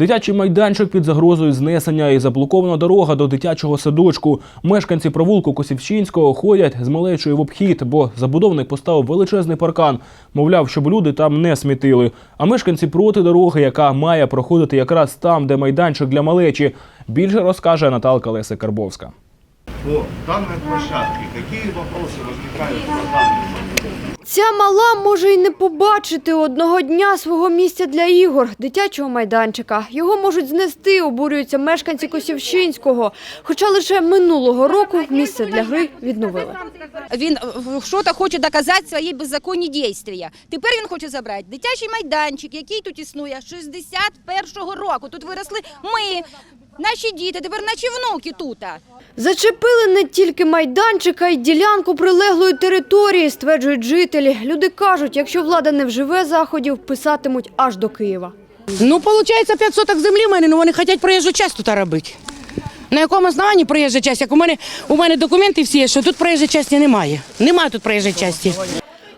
Дитячий майданчик під загрозою знесення і заблокована дорога до дитячого садочку. Мешканці провулку Косівщинського ходять з малечою в обхід, бо забудовник поставив величезний паркан. Мовляв, щоб люди там не смітили. А мешканці проти дороги, яка має проходити якраз там, де майданчик для малечі. Більше розкаже Наталка Леся Карбовська. по данной площадке какие вопросы возникают по данному? Ця мала може й не побачити одного дня свого місця для ігор, дитячого майданчика. Його можуть знести, обурюються мешканці Косівщинського. Хоча лише минулого року місце для гри відновили. Він е, щось хоче доказати свої беззаконні дійства. Тепер він хоче забрати дитячий майданчик, який тут існує з 61-го року. Тут виросли ми, наші діти, тепер наші внуки тут. Зачепили не тільки майданчик, а й ділянку прилеглої території, стверджують жителі. Люди кажуть, якщо влада не вживе заходів, писатимуть аж до Києва. Ну, виходить, 5 соток землі в мене, ну вони хочуть проїжджу часть тут робити. На якому основанні проїжджа часть? Як у мене, у мене документи всі є, що тут проїжджої часті немає. Немає тут проїжджої частини.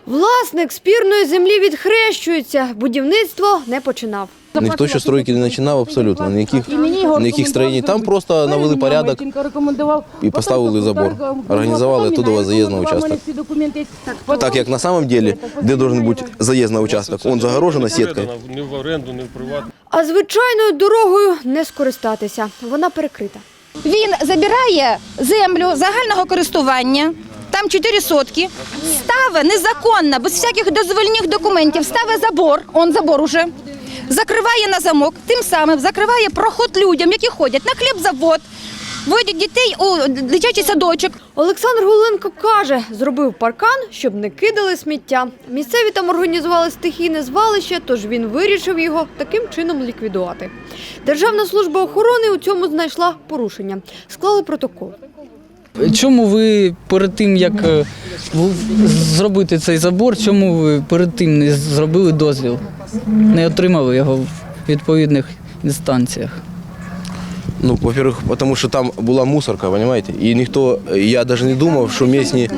Власник спірної землі відхрещується, будівництво не починав. Ніхто ще стройки не починав абсолютно, ніяких, ніяких строєнь. Там просто навели порядок і поставили забор. Організували туди заїзд на участок. Так як на самом деле, де должен бути заїзд на участок, он загорожена сіткою. Ні в оренду, ні в приватну. А звичайною дорогою не скористатися. Вона перекрита. Він забирає землю загального користування. Там 4 сотки, ставить незаконно, без всяких дозвольних документів, ставить забор, он забор уже, закриває на замок, тим самим закриває проход людям, які ходять на хлібзавод, водять дітей у дитячий садочок. Олександр Гуленко каже, зробив паркан, щоб не кидали сміття. Місцеві там організували стихійне звалище, тож він вирішив його таким чином ліквідувати. Державна служба охорони у цьому знайшла порушення. Склали протокол. Чому ви перед тим, як е, зробити цей забор, чому ви перед тим не зробили дозвіл? Не отримали його в відповідних інстанціях? Ну, во-первых, потому що там була мусорка, понимаете? І ніхто, я навіть не думав, що місні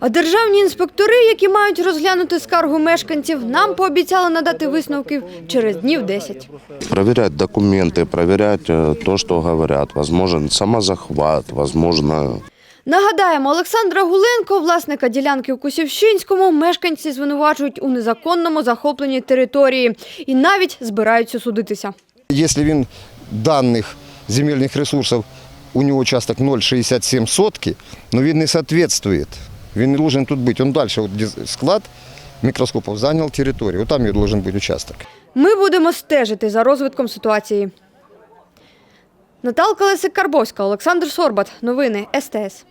А державні інспектори, які мають розглянути скаргу мешканців, нам пообіцяли надати висновків через днів 10. проверять документы, проверять э, то, что говорят. Возможен самозахват, возможно, Нагадаємо, Олександра Гуленко, власника ділянки у Кусівщинському, мешканці звинувачують у незаконному захопленні території і навіть збираються судитися. Якщо він даних земельних ресурсів, у нього участок 0,67 сотки, но він не соответствует. Він не должен тут бути. Он от склад мікроскопів зайняв територію. От там должен бути участок. Ми будемо стежити за розвитком ситуації. Наталка Лесик Карбовська, Олександр Сорбат. Новини СТС.